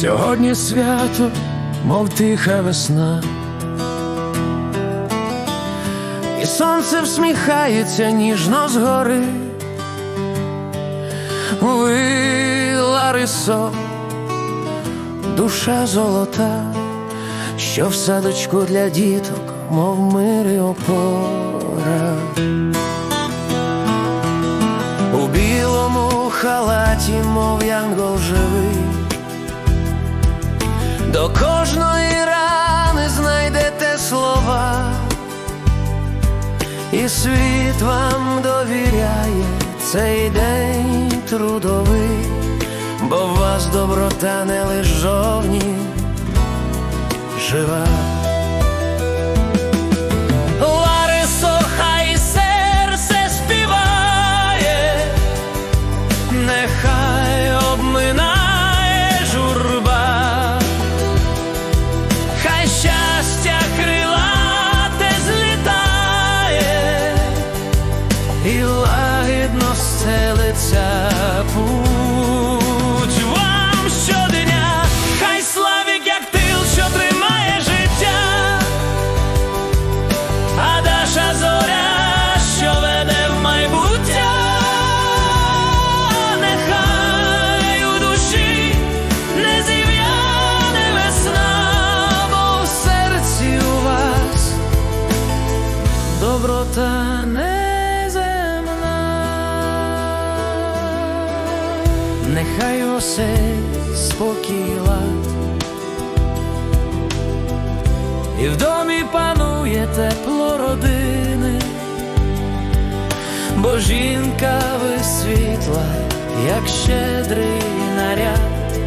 Сьогодні свято, мов тиха весна. І сонце всміхається ніжно згори. Ви, Ларисо, душа золота, що в садочку для діток, мов мир і опора. У білому халаті, мов янгол живий, до кожної рани знайдете слова, і світ вам довіряє цей день трудовий, бо в вас доброта не лиш жовні жива. Лагідно стелиться путь. Вам щодня, хай славік, як тил, що тримає життя, а Даша зоря, що веде в майбуття, нехай у душі не зів'яне весна, бо в серці у вас доброта неземна, нехай осель спокій лад. І в домі панує тепло родини, бо жінка висвітла, як щедрий наряд,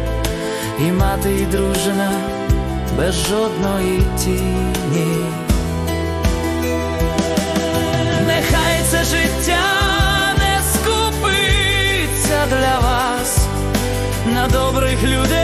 і мати, і дружина без жодної тіні. на добрих людей.